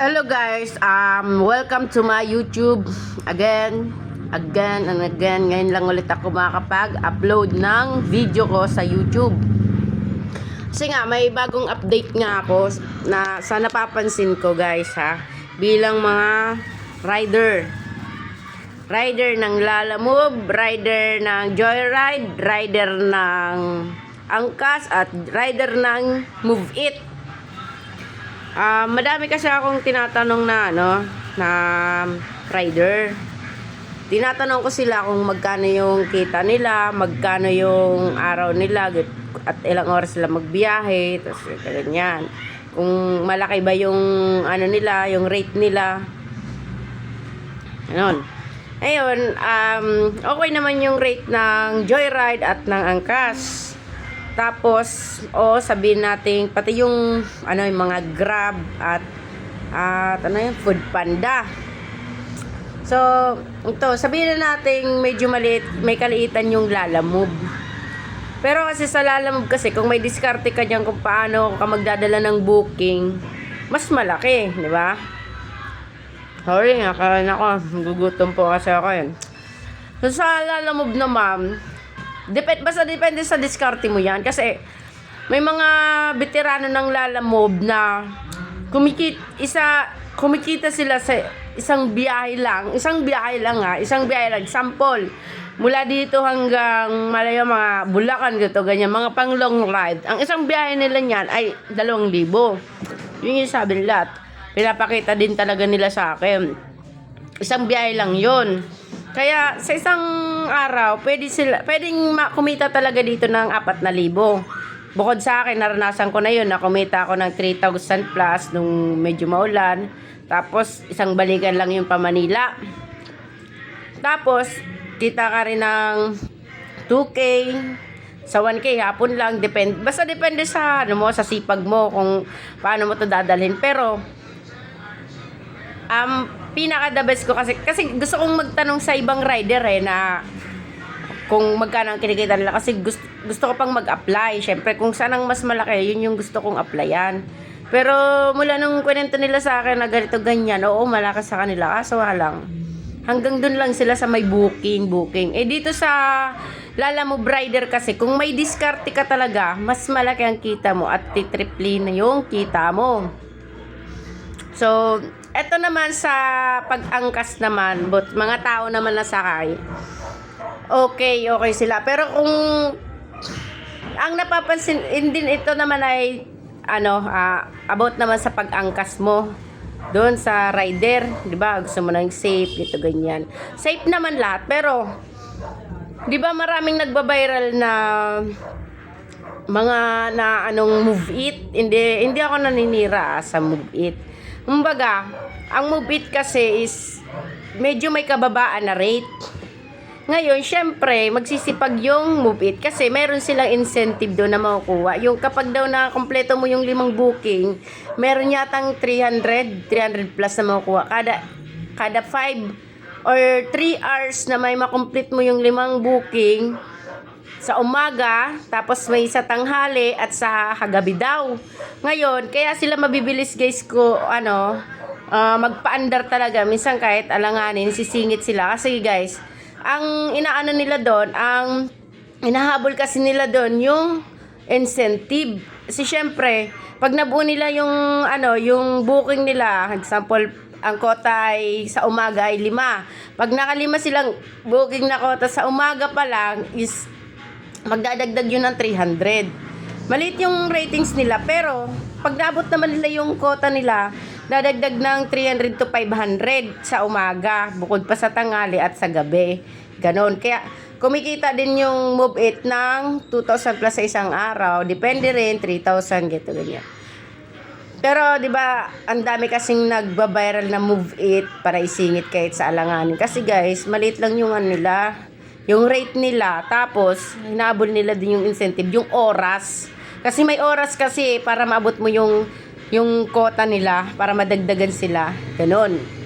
Hello guys, um, welcome to my YouTube again, again and again. Ngayon lang ulit ako makakapag-upload ng video ko sa YouTube. Kasi nga, may bagong update nga ako na sa napapansin ko guys ha, bilang mga rider. Rider ng Lala Move, rider ng Joyride, rider ng Angkas at rider ng Move It. Ah, madami kasi akong tinatanong na ano, na rider. Tinatanong ko sila kung magkano yung kita nila, magkano yung araw nila, at ilang oras sila magbiyahe, tapos ganyan. Kung malaki ba yung ano nila, yung rate nila. Ganon. Ayun, um, okay naman yung rate ng Joyride at ng Angkas. Tapos, o sabihin natin, pati yung, ano, yung mga Grab at, at ano yung Food Panda. So, ito, sabihin na natin medyo maliit, may kaliitan yung Lala Move. Pero kasi sa Lala Move kasi, kung may diskarte ka dyan kung paano ka magdadala ng booking, mas malaki, di ba? Sorry, naka, nako, gugutom po kasi ako yun. So, sa Lala Move naman, depend, basta depende sa diskarte mo yan. Kasi, may mga veterano ng Lala Move na kumikita, isa, kumikita sila sa isang biyahe lang. Isang biyahe lang ha. Isang biyahe lang. Sample, mula dito hanggang malayo mga Bulacan, gito, ganyan. Mga pang long ride. Ang isang biyahe nila niyan ay 2,000. Yun yung sabi nila. Pinapakita din talaga nila sa akin. Isang biyahe lang yun. Kaya sa isang araw, pwede sila, pwedeng kumita talaga dito ng 4,000. Bukod sa akin, naranasan ko na yun, na kumita ako ng 3,000 plus nung medyo maulan. Tapos, isang balikan lang yung pa Manila. Tapos, kita ka rin ng 2K, sa 1K, hapon lang, depende. Basta depende sa, ano mo, sa sipag mo, kung paano mo to dadalhin. Pero, um, pinaka the best ko kasi, kasi gusto kong magtanong sa ibang rider eh, na kung magkano ang kinikita nila kasi gusto, gusto ko pang mag-apply. Syempre, kung saan ang mas malaki, yun yung gusto kong applyan. Pero mula nung kwento nila sa akin na ganito ganyan, oo, malakas sa kanila. Kaso nga lang, hanggang dun lang sila sa may booking, booking. Eh dito sa Lala mo Rider kasi, kung may diskarte ka talaga, mas malaki ang kita mo at titriple na yung kita mo. So, eto naman sa pag-angkas naman, but mga tao naman na sakay, okay, okay sila. Pero kung ang napapansin din ito naman ay ano, ah, about naman sa pag-angkas mo doon sa rider, 'di ba? Gusto mo nang safe, ito ganyan. Safe naman lahat, pero 'di ba maraming nagba-viral na mga na anong move it hindi hindi ako naninira sa move it kumbaga ang move it kasi is medyo may kababaan na rate ngayon, syempre, magsisipag yung move it kasi meron silang incentive doon na makukuha. Yung kapag daw na kompleto mo yung limang booking, meron yatang 300, 300 plus na makukuha. Kada, kada 5 or 3 hours na may makomplete mo yung limang booking, sa umaga, tapos may sa tanghali at sa kagabi daw. Ngayon, kaya sila mabibilis guys ko, ano, ah, magpaandar talaga. Minsan kahit alanganin, sisingit sila. Kasi guys, ang inaano nila doon, ang inahabol kasi nila doon yung incentive. Kasi syempre, pag nabuo nila yung ano, yung booking nila, example, ang kota ay sa umaga ay lima. Pag nakalima silang booking na kota sa umaga pa lang is magdadagdag yun ng 300. Maliit yung ratings nila pero pag nabot naman nila yung quota nila, dadagdag ng 300 to 500 sa umaga, bukod pa sa tangali at sa gabi. Ganon. Kaya kumikita din yung move it ng 2,000 plus sa isang araw. Depende rin, 3,000, geto ganyan. Pero 'di ba, ang dami kasing nagba-viral na move it para isingit kahit sa alanganin. Kasi guys, maliit lang yung ano nila, yung rate nila. Tapos hinabol nila din yung incentive, yung oras. Kasi may oras kasi para maabot mo yung yung quota nila para madagdagan sila. Ganon.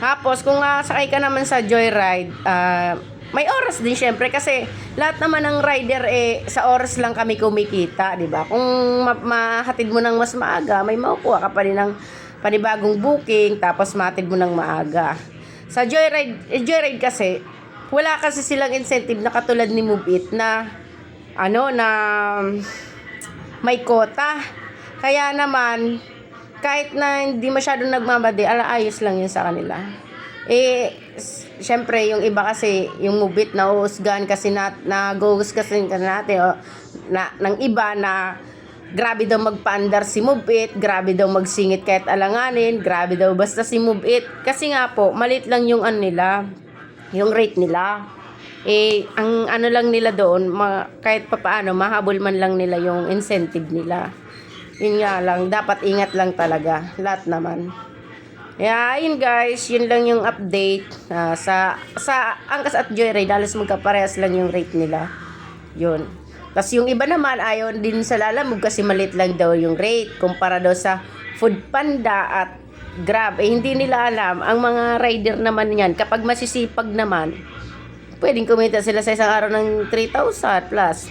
Tapos, kung uh, sakay ka naman sa joyride, ah, may oras din syempre kasi lahat naman ng rider eh sa oras lang kami kumikita, 'di ba? Kung ma- mahatid mo ng mas maaga, may makukuha ka pa rin ng panibagong booking, tapos matid mo ng maaga. Sa Joyride, eh, Joyride kasi, wala kasi silang incentive na katulad ni Move It na, ano, na may kota. Kaya naman, kahit na hindi masyadong nagmamadi, ala ayos lang yun sa kanila. Eh, syempre, yung iba kasi, yung mubit na uusgan kasi na, na kasi ka natin, o, na, ng iba na grabe daw magpaandar si Mubit, grabe daw magsingit kahit alanganin, grabe daw basta si Mubit. Kasi nga po, malit lang yung ano nila, yung rate nila. Eh, ang ano lang nila doon, ma, kahit papaano, mahabol man lang nila yung incentive nila. Yun nga lang, dapat ingat lang talaga. Lahat naman. Yeah, yun guys, yun lang yung update Ah, sa sa Angkas at Joyride, halos magkaparehas lang yung rate nila. Yun. Tapos yung iba naman ayaw din sa Lalamove kasi malit lang daw yung rate kumpara daw sa Food Panda at Grab. Eh hindi nila alam ang mga rider naman yan kapag masisipag naman pwedeng kumita sila sa isang araw ng 3,000 plus.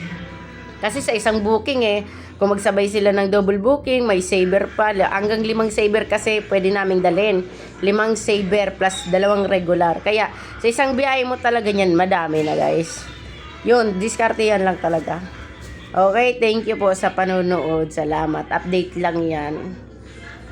Kasi sa isang booking eh, kung magsabay sila ng double booking, may saver pa. Hanggang limang saver kasi pwede naming dalhin. Limang saver plus dalawang regular. Kaya sa isang biyahe mo talaga yan, madami na guys. Yun, diskarte yan lang talaga. Okay, thank you po sa panonood. Salamat. Update lang yan.